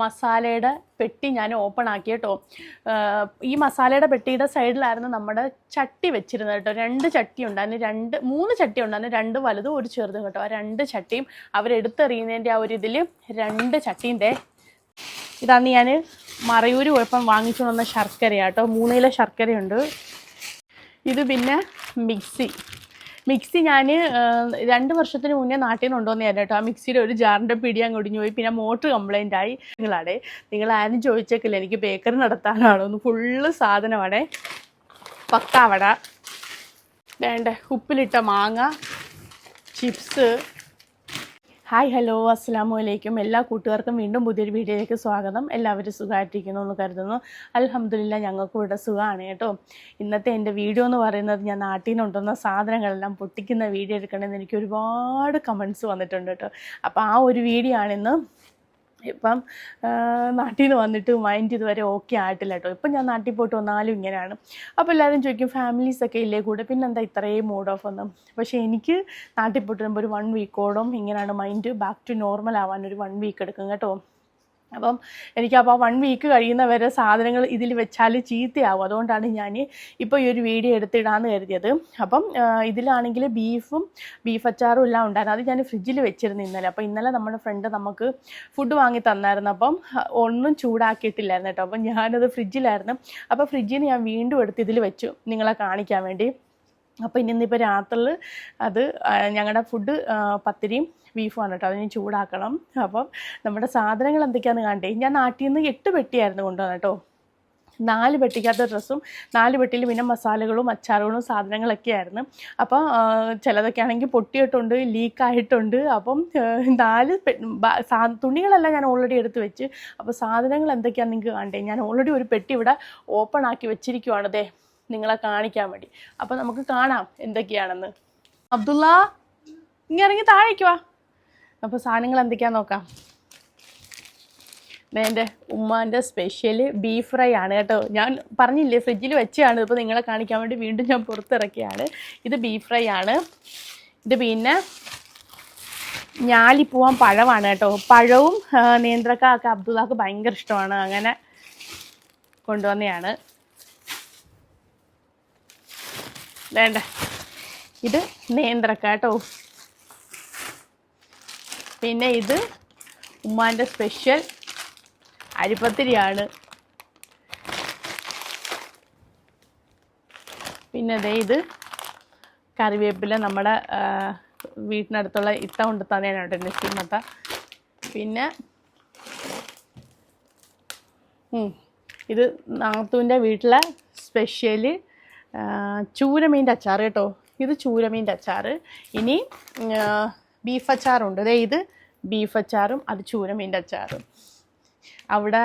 മസാലയുടെ പെട്ടി ഞാൻ ഓപ്പൺ ആക്കി കേട്ടോ ഈ മസാലയുടെ പെട്ടിയുടെ സൈഡിലായിരുന്നു നമ്മുടെ ചട്ടി വെച്ചിരുന്നത് കേട്ടോ. രണ്ട് ചട്ടി ഉണ്ടായിരുന്നു. രണ്ട് മൂന്ന് ചട്ടി ഉണ്ടായിരുന്നു. രണ്ട് വലുതും ഒരു ചെറുതും കേട്ടോ. ആ രണ്ട് ചട്ടിയും അവരെടുത്തെറിയുന്നതിന്റെ ആ ഒരു ഇതിൽ രണ്ട് ചട്ടീന്റെ ഇതാണ് ഞാൻ മറയൂര് കുഴപ്പം വാങ്ങിച്ചു വന്ന ശർക്കരയാട്ടോ മൂന്ന് കിലോ ശർക്കരയുണ്ട്. ഇത് പിന്നെ മിക്സി. മിക്സി ഞാൻ രണ്ട് വർഷത്തിന് മുന്നേ നാട്ടിൽ നിന്ന് കൊണ്ടുവന്നതായിരുന്നു കേട്ടോ. ആ മിക്സിയുടെ ഒരു ജാറിന്റെ പിടി അങ്ങ് ഒടിഞ്ഞു പോയി. പിന്നെ മോട്ടർ കംപ്ലൈന്റ് ആയി. നിങ്ങളാടെ നിങ്ങൾ ആരും ചോദിച്ചേക്കില്ല. എനിക്ക് ബേക്കറി നടത്താനാണോ ഒന്ന് ഫുള്ള് സാധനമാണേ പക്കാവട വേണ്ട ഉപ്പിലിട്ട മാങ്ങ ചിപ്സ് ഹായ് ഹലോ അസ്സാമു അലൈക്കും എല്ലാ കൂട്ടുകാർക്കും വീണ്ടും പുതിയൊരു വീഡിയോയിലേക്ക് സ്വാഗതം. എല്ലാവരും സുഖമായിട്ടിരിക്കുന്നു എന്ന് കരുതുന്നു. അലഹമ്മദില്ല ഞങ്ങൾക്കും ഇവിടെ സുഖമാണ് കേട്ടോ. ഇന്നത്തെ എന്റെ വീഡിയോ എന്ന് പറയുന്നത് ഞാൻ നാട്ടിൽ നിന്ന് കൊണ്ടുവന്ന സാധനങ്ങളെല്ലാം പൊട്ടിക്കുന്ന വീഡിയോ എടുക്കണമെന്ന് എനിക്ക് ഒരുപാട് കമൻസ് വന്നിട്ടുണ്ട് കേട്ടോ. അപ്പോൾ ആ ഒരു വീഡിയോ ആണിന്ന് ഇപ്പം നാട്ടിൽ നിന്ന് വന്നിട്ട് മൈൻഡ് ഇതുവരെ ഓക്കെ ആയിട്ടില്ല കേട്ടോ ഇപ്പം ഞാൻ നാട്ടിൽ പോയിട്ട് വന്നാലും ഇങ്ങനെയാണ്. അപ്പോൾ എല്ലാവരും ചോദിക്കും ഫാമിലീസൊക്കെ ഇല്ലേ കൂടെ? പിന്നെന്താ ഇത്രയും മൂഡ് ഓഫ് ഒന്നും? പക്ഷേ എനിക്ക് നാട്ടിൽ പോയിട്ട് വരുമ്പോൾ ഒരു വൺ വീക്കോളം ഇങ്ങനെയാണ് മൈൻഡ് ബാക്ക് ടു നോർമൽ ആവാൻ ഒരു വൺ വീക്ക് എടുക്കും കേട്ടോ. അപ്പം എനിക്കപ്പോൾ വൺ വീക്ക് കഴിയുന്നവരെ സാധനങ്ങൾ ഇതിൽ വെച്ചാൽ ചീത്തയാവും. അതുകൊണ്ടാണ് ഞാൻ ഇപ്പോൾ ഈ ഒരു വീഡിയോ എടുത്തിടാമെന്ന് കരുതിയത്. അപ്പം ഇതിലാണെങ്കിൽ ബീഫും ബീഫ് അച്ചാറും എല്ലാം ഉണ്ടായിരുന്നു. അത് ഞാൻ ഫ്രിഡ്ജിൽ വെച്ചിരുന്നു ഇന്നലെ. അപ്പോൾ ഇന്നലെ നമ്മുടെ ഫ്രണ്ട് നമുക്ക് ഫുഡ് വാങ്ങി തന്നായിരുന്നു. അപ്പം ഒന്നും ചൂടാക്കിയിട്ടില്ലായിരുന്നു കേട്ടോ. അപ്പം ഞാനത് ഫ്രിഡ്ജിലായിരുന്നു. അപ്പോൾ ഫ്രിഡ്ജിൽ നിന്ന് ഞാൻ വീണ്ടും എടുത്ത് ഇതിൽ വെച്ചു. നിങ്ങളെ കാണിക്കാൻ വേണ്ടി. അപ്പോൾ ഇനി ഇന്നിപ്പോൾ രാത്രിയിൽ അത് ഞങ്ങളുടെ ഫുഡ് പത്തിരിയും ബീഫുമാണ് കേട്ടോ അതിന് ചൂടാക്കണം. അപ്പം നമ്മുടെ സാധനങ്ങൾ എന്തൊക്കെയാണെന്ന് കണ്ടേ. ഞാൻ നാട്ടിൽ നിന്ന് എട്ട് പെട്ടിയായിരുന്നു കൊണ്ടുവന്നത് കേട്ടോ നാല് പെട്ടിക്കകത്ത് ഡ്രസ്സും നാല് പെട്ടിയിൽ പിന്നെ മസാലകളും അച്ചാറുകളും സാധനങ്ങളൊക്കെ ആയിരുന്നു. അപ്പോൾ ചിലതൊക്കെ ആണെങ്കിൽ പൊട്ടിയിട്ടുണ്ട് ലീക്കായിട്ടുണ്ട് അപ്പം നാല് തുണികളെല്ലാം ഞാൻ ഓൾറെഡി എടുത്ത് വെച്ച്. അപ്പോൾ സാധനങ്ങൾ എന്തൊക്കെയാണെന്ന് നിങ്ങൾക്ക് കണ്ടേ. ഞാൻ ഓൾറെഡി ഒരു പെട്ടി ഇവിടെ ഓപ്പൺ ആക്കി വെച്ചിരിക്കുവാണ് ദേ. നിങ്ങളെ കാണിക്കാൻ വേണ്ടി. അപ്പോൾ നമുക്ക് കാണാം എന്തൊക്കെയാണെന്ന്. അബ്ദുള്ള ഇങ്ങനെ ഇറങ്ങി താഴേക്ക് വാ. അപ്പോൾ സാധനങ്ങൾ എന്തൊക്കെയാന്ന് നോക്കാം. എന്റെ ഉമ്മാന്റെ സ്പെഷ്യൽ ബീഫ് ഫ്രൈ ആണ് കേട്ടോ. ഞാൻ പറഞ്ഞില്ലേ ഫ്രിഡ്ജിൽ വെച്ചാണ് ഇപ്പോൾ നിങ്ങളെ കാണിക്കാൻ വേണ്ടി വീണ്ടും ഞാൻ പുറത്തിറക്കിയാണ്. ഇത് ബീഫ് ഫ്രൈ ആണ്. ഇത് പിന്നെ ഞാലിപ്പൂവാൻ പഴമാണ് കേട്ടോ. പഴവും ആ, നേന്ത്രക്ക ഒക്കെ അബ്ദുള്ളക്ക് ഭയങ്കര ഇഷ്ടമാണ്. അങ്ങനെ കൊണ്ടുവന്നതാണ് വേണ്ട. ഇത് നേന്ത്രക്ക കേട്ടോ പിന്നെ ഇത് ഉമ്മാന്റെ സ്പെഷ്യൽ അരിപ്പത്തിരിയാണ്. പിന്നെ ദേ ഇത് കറിവേപ്പില നമ്മുടെ വീട്ടിനടുത്തുള്ള ഇത്ത കൊണ്ട് തന്നെയാണ് കേട്ടോ നസീമത്ത പിന്നെ ഇത് നാത്തൂന്റെ വീട്ടിലെ സ്പെഷ്യൽ ചൂരമീന്റെ അച്ചാർ കേട്ടോ. ഇത് ചൂരമീന്റെ അച്ചാർ ഇനി ബീഫ് അച്ചാറുണ്ട്. അതെ ഇത് ബീഫ് അച്ചാറും അത് ചൂരമീന്റെ അച്ചാറും. അവിടെ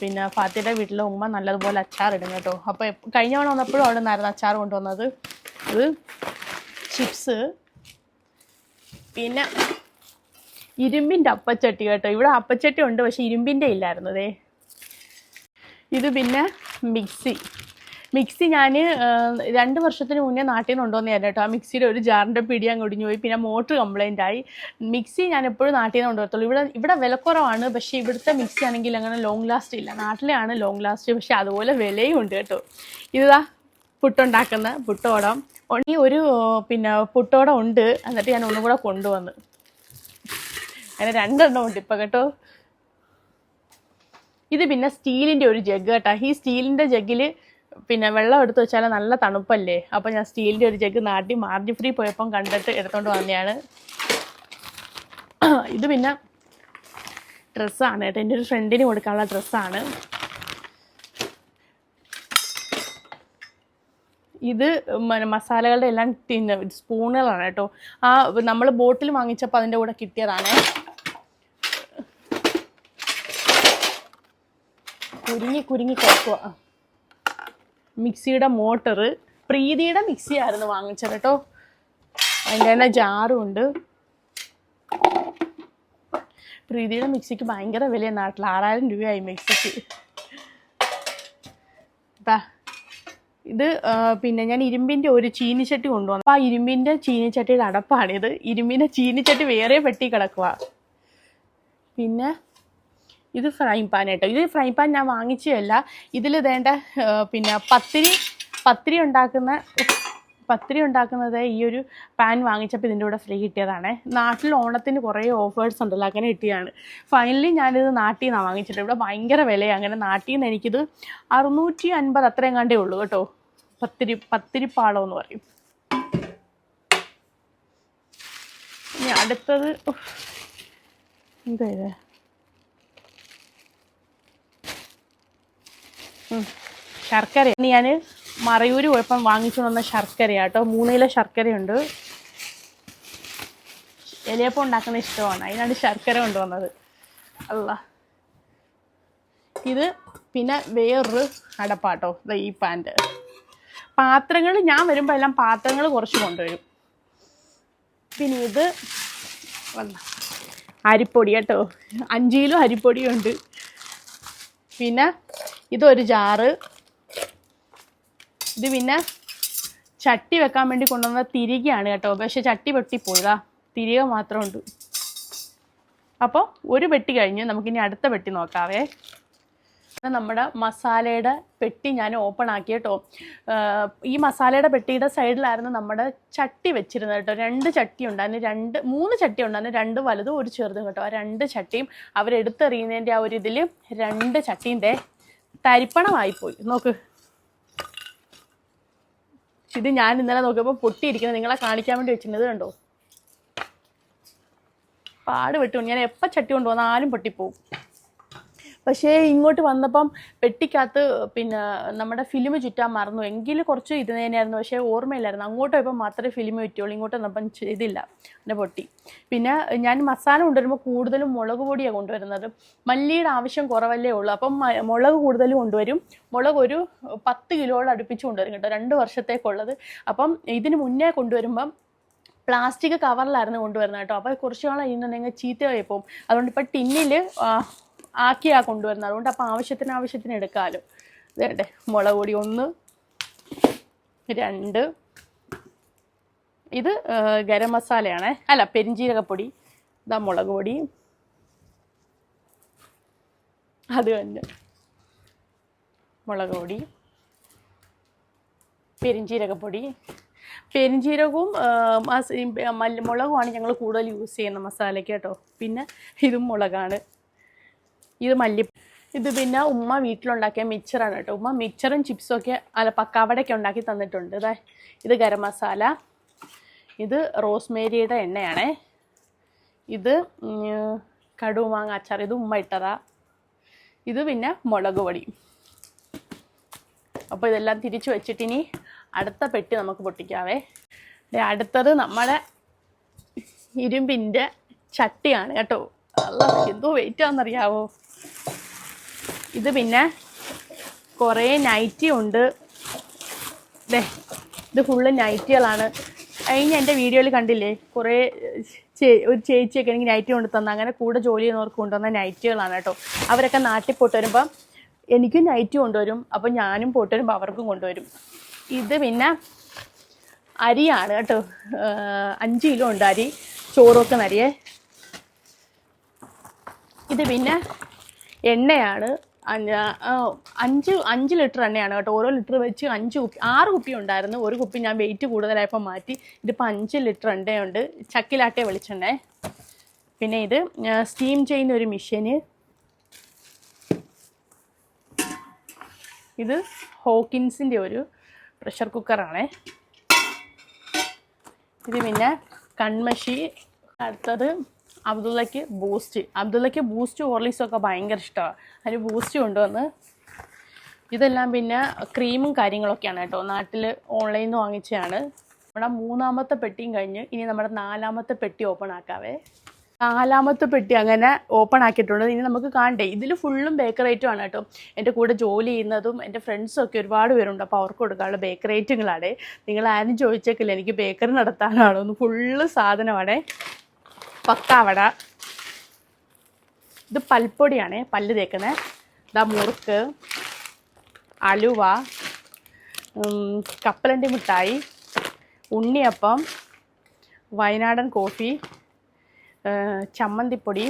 പിന്നെ ഫാത്തിയുടെ വീട്ടിലെ ഉമ്മ നല്ലതുപോലെ അച്ചാർ ഇടും കേട്ടോ. അപ്പോൾ കഴിഞ്ഞ തവണ വന്നപ്പോഴും അവിടെ നിന്നായിരുന്നു അച്ചാർ കൊണ്ടുവന്നത്. ഇത് ചിപ്സ്. പിന്നെ ഇരുമ്പിന്റെ അപ്പച്ചട്ടി കേട്ടോ. ഇവിടെ അപ്പച്ചട്ടി ഉണ്ട് പക്ഷേ ഇരുമ്പിന്റെ ഇല്ലായിരുന്നതേ ഇത് പിന്നെ മിക്സി. മിക്സി ഞാൻ രണ്ട് വർഷത്തിന് മുന്നേ നാട്ടിൽ നിന്ന് കൊണ്ടുവന്നതായിരുന്നു കേട്ടോ. ആ മിക്സിയുടെ ഒരു ജാറിന്റെ പിടി അങ്ങ് ഒടിഞ്ഞു പോയി. പിന്നെ മോട്ടർ കംപ്ലൈന്റ് ആയി. മിക്സി ഞാൻ എപ്പോഴും നാട്ടിൽ നിന്ന് കൊണ്ടുവരത്തുള്ളൂ. ഇവിടെ ഇവിടെ വിലക്കുറവാണ് പക്ഷേ ഇവിടുത്തെ മിക്സി ആണെങ്കിൽ അങ്ങനെ ലോങ് ലാസ്റ്റ് ഇല്ല. നാട്ടിലെയാണ് ലോങ് ലാസ്റ്റ് പക്ഷേ അതുപോലെ വിലയും ഉണ്ട് കേട്ടോ. ഇതാ പുട്ടുണ്ടാക്കുന്ന പുട്ടോടം. ഈ ഒരു പിന്നെ പുട്ടോടം ഉണ്ട്. എന്നിട്ട് ഞാൻ ഒന്നും കൂടെ കൊണ്ടുവന്ന്. അങ്ങനെ രണ്ടെണ്ണം ഉണ്ട് ഇപ്പം കേട്ടോ. ഇത് പിന്നെ സ്റ്റീലിന്റെ ഒരു ജഗ് കേട്ടോ. ഈ സ്റ്റീലിന്റെ ജഗ്ഗിൽ പിന്നെ വെള്ളം എടുത്തു വെച്ചാൽ നല്ല തണുപ്പല്ലേ? അപ്പോൾ ഞാൻ സ്റ്റീലിന്റെ ഒരു ചെക്ക് നാട്ടി മാർജി ഫ്രീ പോയപ്പം കണ്ടിട്ട് എടുത്തുകൊണ്ട് വന്നതാണ് ഇത് പിന്നെ ഡ്രസ്സാണ് കേട്ടോ. എന്റെ ഒരു ഫ്രണ്ടിന് കൊടുക്കാനുള്ള ഡ്രസ്സാണ്. ഇത് മസാലകളുടെ എല്ലാം തിന്ന സ്പൂണുകളാണ് കേട്ടോ. ആ നമ്മൾ ബോട്ടിൽ വാങ്ങിച്ചപ്പോൾ അതിന്റെ കൂടെ കിട്ടിയതാണ്. കുരുങ്ങി കുരുങ്ങി കിടക്കുക മിക്സിയുടെ മോട്ടർ പ്രീതിയുടെ മിക്സി ആയിരുന്നു വാങ്ങിച്ചത് കേട്ടോ. അതിന്റെ തന്നെ ജാറും ഉണ്ട് പ്രീതിയുടെ മിക്സിക്ക് ഭയങ്കര വില നാട്ടിൽ ആറായിരം രൂപയായി മിക്സിക്ക്. ഇത് ആ, പിന്നെ ഞാൻ ഇരുമ്പിന്റെ ഒരു ചീനിച്ചട്ടി കൊണ്ടുവന്നു. അപ്പോൾ ആ ഇരുമ്പിന്റെ ചീനിച്ചട്ടിയുടെ അടപ്പാണിത് ഇരുമ്പിന്റെ ചീനിച്ചട്ടി വേറെ പെട്ടി കിടക്കുക പിന്നെ ഇത് ഫ്രൈ പാൻ കേട്ടോ ഇത് ഫ്രൈ പാൻ ഞാൻ വാങ്ങിച്ചതല്ല. ഇതിൽ വേണ്ട പിന്നെ പത്തിരി പത്തിരി ഉണ്ടാക്കുന്ന പത്തിരി ഉണ്ടാക്കുന്നത് ഈ ഒരു പാൻ വാങ്ങിച്ചപ്പോൾ ഇതിന്റെ കൂടെ ഫ്രീ കിട്ടിയതാണ്. നാട്ടിൽ ഓണത്തിന് കുറേ ഓഫേഴ്സ് ഉണ്ടല്ലോ അങ്ങനെ കിട്ടിയതാണ്. ഫൈനലി ഞാനിത് നാട്ടിൽ നിന്നാണ് വാങ്ങിച്ചിട്ട് ഇവിടെ ഭയങ്കര വിലയാണ് അങ്ങനെ നാട്ടിൽ നിന്ന് എനിക്കിത് അറുന്നൂറ്റി അൻപത് അത്രയും കണ്ടേ ഉള്ളൂ കേട്ടോ. പത്തിരി പത്തിരിപ്പാളം എന്ന് പറയും. ഇനി അടുത്തത് എന്താ ഇത് ഉം, ശർക്കര. ഇനി ഞാൻ മറയൂര് പോയപ്പം വാങ്ങിച്ചു വന്ന ശർക്കര കേട്ടോ. മൂന്ന് കിലോ ശർക്കരയുണ്ട്. ഇലയപ്പം ഉണ്ടാക്കുന്ന ഇഷ്ടമാണ്. അതിനാണ് ശർക്കര കൊണ്ടുവന്നത്. അല്ല ഇത് പിന്നെ വേറൊരു അടപ്പാട്ടോ. ഈ പാന്റ്. പാത്രങ്ങൾ ഞാൻ വരുമ്പോൾ എല്ലാം പാത്രങ്ങൾ കുറച്ച് കൊണ്ടുവരും. പിന്നെ ഇത് അരിപ്പൊടി കേട്ടോ. അഞ്ച് കിലോ അരിപ്പൊടിയുണ്ട്. പിന്നെ ഇതൊരു ജാറ്. ഇത് പിന്നെ ചട്ടി വെക്കാൻ വേണ്ടി കൊണ്ടുവന്ന തിരികെയാണ് കേട്ടോ. പക്ഷെ ചട്ടി പൊട്ടിപ്പോയതാ തിരികെ മാത്രമുണ്ട്. അപ്പോൾ ഒരു പെട്ടി കഴിഞ്ഞ്. നമുക്കിനി അടുത്ത പെട്ടി നോക്കാവേ. നമ്മുടെ മസാലയുടെ പെട്ടി ഞാൻ ഓപ്പൺ ആക്കി കേട്ടോ ഈ മസാലയുടെ പെട്ടിയുടെ സൈഡിലായിരുന്നു നമ്മുടെ ചട്ടി വെച്ചിരുന്നത് കേട്ടോ. രണ്ട് ചട്ടി ഉണ്ടായിരുന്നു. രണ്ട് മൂന്ന് ചട്ടി ഉണ്ടായിരുന്നു. രണ്ട് വലുതും ഒരു ചെറുതും കേട്ടോ. ആ രണ്ട് ചട്ടിയും അവരെടുത്തെറിയുന്നതിന്റെ ആ ഒരു ഇതിൽ രണ്ട് ചട്ടീന്റെ തരിപ്പണമായിപ്പോയി. നോക്ക്. ഇത് ഞാൻ ഇന്നലെ നോക്കിയപ്പോൾ പൊട്ടിയിരിക്കുന്നത് നിങ്ങളെ കാണിക്കാൻ വേണ്ടി വെച്ചിരുന്നത് കണ്ടോ? പാട് വെട്ടു ഞാൻ എപ്പോൾ ചട്ടി കൊണ്ടുപോകുന്ന ആരും പൊട്ടിപ്പോവും. പക്ഷേ ഇങ്ങോട്ട് വന്നപ്പം പെട്ടിക്കകത്ത് പിന്നെ നമ്മുടെ ഫിലിം ചുറ്റാൻ മറന്നു. എങ്കിൽ കുറച്ച് ഇത് തന്നെയായിരുന്നു. പക്ഷേ ഓർമ്മയില്ലായിരുന്നു. അങ്ങോട്ട് പോയപ്പോൾ മാത്രമേ ഫിലിം ചുറ്റുള്ളൂ ഇങ്ങോട്ട് വന്നപ്പം ചെയ്തില്ല എന്റെ പൊട്ടി. പിന്നെ ഞാൻ മസാല കൊണ്ടുവരുമ്പോൾ കൂടുതലും മുളക് പൊടിയാണ് കൊണ്ടുവരുന്നത്. മല്ലിയുടെ ആവശ്യം കുറവല്ലേ ഉള്ളൂ. അപ്പം മുളക് കൂടുതൽ കൊണ്ടുവരും. മുളക് ഒരു പത്ത് കിലോയോളം അടുപ്പിച്ച് കൊണ്ടുവരും കേട്ടോ. രണ്ട് വർഷത്തേക്കുള്ളത്. അപ്പം ഇതിന് മുന്നേ കൊണ്ടുവരുമ്പം പ്ലാസ്റ്റിക് കവറിലായിരുന്നു കൊണ്ടുവരുന്നത് കേട്ടോ. അപ്പോൾ കുറച്ച് നാൾ കഴിയുന്നുണ്ടെങ്കിൽ ചീത്തയായി പോകും. അതുകൊണ്ട് ഇപ്പം ടിന്നിൽ ആക്കിയാ കൊണ്ടുവരുന്നത്. അതുകൊണ്ട് അപ്പം ആവശ്യത്തിന് ആവശ്യത്തിന് എടുക്കാമല്ലോ ഇതേട്ടെ മുളക് പൊടി ഒന്ന് രണ്ട്. ഇത് ഗരം മസാലയാണേ. അല്ല പെരിഞ്ജീരകപ്പൊടി ഇതാ മുളക് പൊടി. അത് തന്നെ. മുളക് പൊടി പെരിഞ്ജീരകപ്പൊടി പെരിഞ്ജീരകവും മല്ലി മുളകുമാണ് ഞങ്ങൾ കൂടുതൽ യൂസ് ചെയ്യുന്ന മസാലയ്ക്ക് കേട്ടോ. പിന്നെ ഇതും മുളകാണ്. ഇത് മല്ലി ഇത് പിന്നെ ഉമ്മ വീട്ടിലുണ്ടാക്കിയ മിക്സറാണ് കേട്ടോ. ഉമ്മ മിക്സറും ചിപ്സും ഒക്കെ അല്ല പക്കാവടയൊക്കെ ഉണ്ടാക്കി തന്നിട്ടുണ്ട്. ഇതാ ഇത് ഗരം മസാല ഇത് റോസ്മേരിയുടെ എണ്ണയാണേ. ഇത് കടുമാങ്ങ അച്ചാർ ഇത് ഉമ്മ ഇട്ടതാ. ഇത് പിന്നെ മുളക് പൊടി. അപ്പോൾ ഇതെല്ലാം തിരിച്ചു വെച്ചിട്ട് ഇനി അടുത്ത പെട്ടി നമുക്ക് പൊട്ടിക്കാവേ. അടുത്തത് നമ്മുടെ ഇരുമ്പിന്റെ ചട്ടിയാണ് കേട്ടോ. എന്തോ വെയിറ്റ് ആണെന്നറിയാവോ? ഇത് പിന്നെ കുറേ നൈറ്റി ഉണ്ട്. ദേ ഇത് ഫുള്ള് നൈറ്റികളാണ് കഴിഞ്ഞ എന്റെ വീഡിയോയിൽ കണ്ടില്ലേ? കുറേ ഒരു ചേച്ചിയൊക്കെ എനിക്ക് നൈറ്റി കൊണ്ട് തന്ന. അങ്ങനെ കൂടെ ജോലി ചെയ്യുന്നവർക്ക് കൊണ്ടുവന്ന നൈറ്റികളാണ് കേട്ടോ. അവരൊക്കെ നാട്ടിൽ പോയിട്ട് വരുമ്പം എനിക്കും നൈറ്റി കൊണ്ടുവരും അപ്പം ഞാനും പോയിട്ട് വരുമ്പോൾ അവർക്കും കൊണ്ടുവരും ഇത് പിന്നെ അരിയാണ് കേട്ടോ. അഞ്ച് കിലോ ഉണ്ട് അരി. ചോറൊക്കെ നരിയേ. ഇത് പിന്നെ എണ്ണയാണ്. അഞ്ച് അഞ്ച് ലിറ്റർ എണ്ണയാണ് കേട്ടോ. ഓരോ ലിറ്റർ വെച്ച് അഞ്ച് കുപ്പി ആറ് കുപ്പി ഉണ്ടായിരുന്നു. ഒരു കുപ്പി ഞാൻ വെയിറ്റ് കൂടുതലായപ്പോൾ മാറ്റി. ഇതിപ്പോൾ അഞ്ച് ലിറ്റർ എണ്ണയുണ്ട് ചക്കിലാട്ടിയ വെളിച്ചെണ്ണ. പിന്നെ ഇത് സ്റ്റീം ചെയ്യുന്ന ഒരു മെഷീന് ഇത് ഹോക്കിൻസിന്റെ ഒരു പ്രഷർ കുക്കറാണേ ഇത് പിന്നെ കൺമഷി അടുത്തത് അബ്ദുള്ളയ്ക്ക് ബൂസ്റ്റ് അബ്ദുള്ളയ്ക്ക് ബൂസ്റ്റ് ഹോർലിക്സും ഒക്കെ ഭയങ്കര ഇഷ്ടമാണ് അതിന് ബൂസ്റ്റ് കൊണ്ടുവന്ന് ഇതെല്ലാം പിന്നെ ക്രീമും കാര്യങ്ങളൊക്കെയാണ് കേട്ടോ. നാട്ടിൽ ഓൺലൈനിൽ നിന്ന് വാങ്ങിച്ചതാണ്. നമ്മുടെ മൂന്നാമത്തെ പെട്ടിയും കഴിഞ്ഞ് ഇനി നമ്മുടെ നാലാമത്തെ പെട്ടി ഓപ്പൺ ആക്കാവേ. നാലാമത്തെ പെട്ടി അങ്ങനെ ഓപ്പൺ ആക്കിയിട്ടുണ്ട്. ഇനി നമുക്ക് കാണണ്ടേ. ഇതിൽ ഫുള്ളും ഐറ്റം ആണ് കേട്ടോ. എന്റെ കൂടെ ജോലി ചെയ്യുന്നതും എന്റെ ഫ്രണ്ട്സും ഒക്കെ ഒരുപാട് പേരുണ്ട്. അപ്പോൾ അവർക്ക് കൊടുക്കാനുള്ള ഐറ്റങ്ങളാണ് നിങ്ങൾ ആരും ചോദിച്ചേക്കില്ല. എനിക്ക് ബേക്കറി നടത്താനാണോ ഒന്ന് ഫുള്ള് സാധനമാണ്. പക്കാവട. ഇത് പൽപ്പൊടിയാണ് പല്ല് തേക്കുന്നത് ഇതാ മുറുക്ക് അലുവ കപ്പലണ്ടി മിഠായി ഉണ്ണിയപ്പം വയനാടൻ കോഫി ചമ്മന്തിപ്പൊടി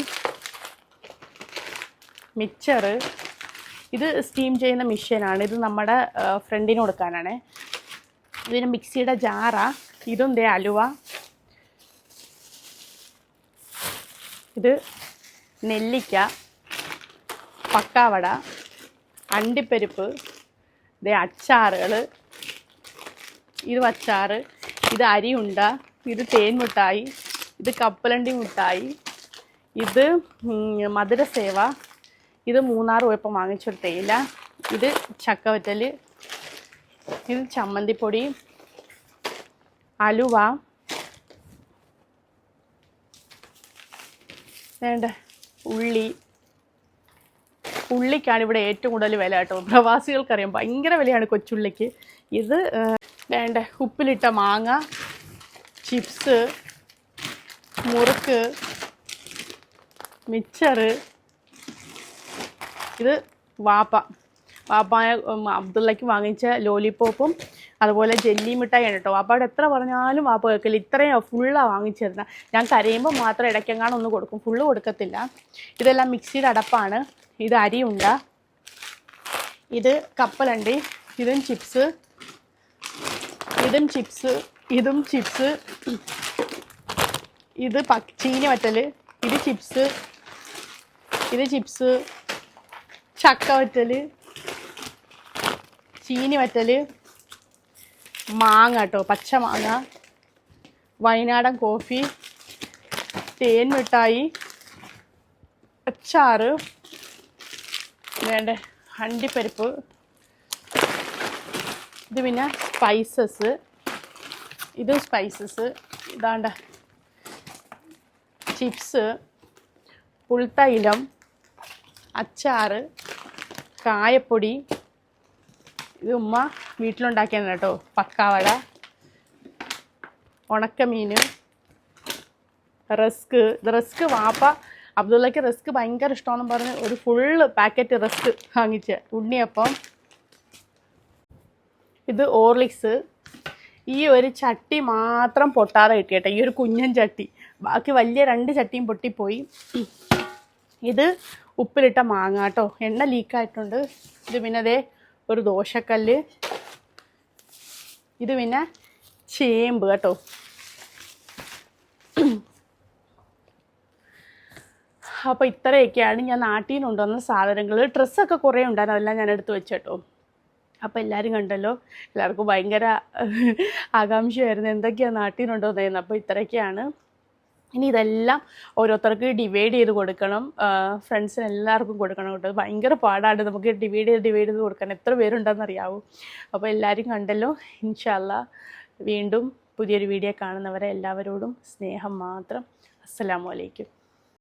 മിക്സറ് ഇത് സ്റ്റീം ചെയ്യുന്ന മെഷീനാണ് ഇത് നമ്മുടെ ഫ്രണ്ടിന് കൊടുക്കാനാണ്. ഇതിന് മിക്സിയുടെ ജാറ. ഇതും ദേ അലുവ. ഇത് നെല്ലിക്ക പക്കാവട അണ്ടിപ്പരിപ്പ് ഇത് അച്ചാറുകൾ ഇത് അച്ചാറ് ഇത് അരിയുണ്ട ഇത് തേൻ മിഠായി ഇത് കപ്പലണ്ടി മുട്ടായി ഇത് മധുരസേവ ഇത് മൂന്നാറ് പോയപ്പോൾ വാങ്ങിച്ചൊരു തേയില ഇത് ചക്കവറ്റൽ ഇത് ചമ്മന്തിപ്പൊടി അലുവ വേണ്ട? ഉള്ളി. ഉള്ളിക്കാണ് ഇവിടെ ഏറ്റവും കൂടുതൽ വില കേട്ടോ. പ്രവാസികൾക്കറിയാം ഭയങ്കര വിലയാണ് കൊച്ചുള്ളിക്ക്. ഇത് വേണ്ട? ഉപ്പിലിട്ട മാങ്ങ ചിപ്സ് മുറുക്ക് മിച്ചറ്. ഇത് വാപ്പ. വാപ്പായ അബ്ദുള്ളയ്ക്ക് വാങ്ങിച്ച ലോലിപ്പോപ്പും അതുപോലെ ജെല്ലി മിഠായിയാണ് കേട്ടോ. അവിടെ എത്ര പറഞ്ഞാലും വാപ്പ കേൾക്കില്ല ഇത്രയും ഫുള്ളാണ് വാങ്ങിച്ചിരുന്നത് ഞാൻ കരയുമ്പോൾ മാത്രം ഇടയ്ക്കെങ്ങാനും ഒന്ന് കൊടുക്കും. ഫുള്ള് കൊടുക്കത്തില്ല. ഇതെല്ലാം മിക്സിയുടെ അടപ്പാണ്. ഇത് അരിയുണ്ട. ഇത് കപ്പലണ്ടി. ഇതും ചിപ്സ് ഇതും ചിപ്സ് ഇതും ചിപ്സ് ഇത് ചീനി വറ്റൽ ഇത് ചിപ്സ് ഇത് ചിപ്സ് ചക്ക വറ്റൽ ചീനി വറ്റൽ മാങ്ങ കേട്ടോ പച്ച മാങ്ങ വയനാടൻ കോഫി തേൻ മിഠായി അച്ചാറ് വേണ്ട അണ്ടിപ്പരിപ്പ്. ഇത് പിന്നെ സ്പൈസസ് ഇത് സ്പൈസസ് ഇതാണ്ട ചിപ്സ് പുൽത്തൈലം അച്ചാറ് കായപ്പൊടി ഇത് ഉമ്മ വീട്ടിലുണ്ടാക്കിയാണ് കേട്ടോ. പക്കാവട ഉണക്കമീൻ റസ്ക്. ഇത് റസ്ക് വാപ്പ അബ്ദുള്ളക്ക് റസ്ക് ഭയങ്കര ഇഷ്ടമാണെന്ന് പറഞ്ഞ് ഒരു ഫുള്ള് പാക്കറ്റ് റസ്ക് വാങ്ങിച്ച്. ഉണ്ണിയപ്പം ഇത് ഓർലിക്സ്. ഈ ഒരു ചട്ടി മാത്രം പൊട്ടാതെ കിട്ടിയട്ടെ ഈ ഒരു കുഞ്ഞൻ ചട്ടി. ബാക്കി വലിയ രണ്ട് ചട്ടിയും പൊട്ടിപ്പോയി. ഇത് ഉപ്പിലിട്ട മാങ്ങ കേട്ടോ. എണ്ണ ലീക്കായിട്ടുണ്ട് ഇത് പിന്നെ ദേ ഒരു ദോശക്കല്ല്. ഇത് പിന്നെ ചേമ്പ് കേട്ടോ. അപ്പോൾ ഇത്രയൊക്കെയാണ് ഞാൻ നാട്ടിൽ നിന്ന് കൊണ്ടുവന്ന സാധനങ്ങൾ ഡ്രസ്സൊക്കെ കുറേ ഉണ്ടായിരുന്നു അതെല്ലാം ഞാൻ എടുത്ത് വെച്ചേട്ടോ അപ്പോൾ എല്ലാവരും കണ്ടല്ലോ എല്ലാവർക്കും ഭയങ്കര ആകാംക്ഷയായിരുന്നു എന്തൊക്കെയാണ് നാട്ടിൽ നിന്ന് കൊണ്ടുവന്നതെന്ന്. അപ്പോൾ ഇത്രയൊക്കെയാണ്. ഇനി ഇതെല്ലാം ഓരോരുത്തർക്ക് ഡിവൈഡ് ചെയ്ത് കൊടുക്കണം. ഫ്രണ്ട്സിന് എല്ലാവർക്കും കൊടുക്കണം കേട്ടോ. ഭയങ്കര പാടാണ്. നമുക്ക് ഡിവൈഡ് ചെയ്ത് ഡിവൈഡ് ചെയ്ത് കൊടുക്കാൻ എത്ര പേരുണ്ടെന്ന് അറിയാവൂ അപ്പോൾ എല്ലാവരും കണ്ടല്ലോ. ഇൻഷാല്ല വീണ്ടും പുതിയൊരു വീഡിയോ കാണുന്നവരെ എല്ലാവരോടും സ്നേഹം മാത്രം. അസ്സലാമു അലൈക്കും.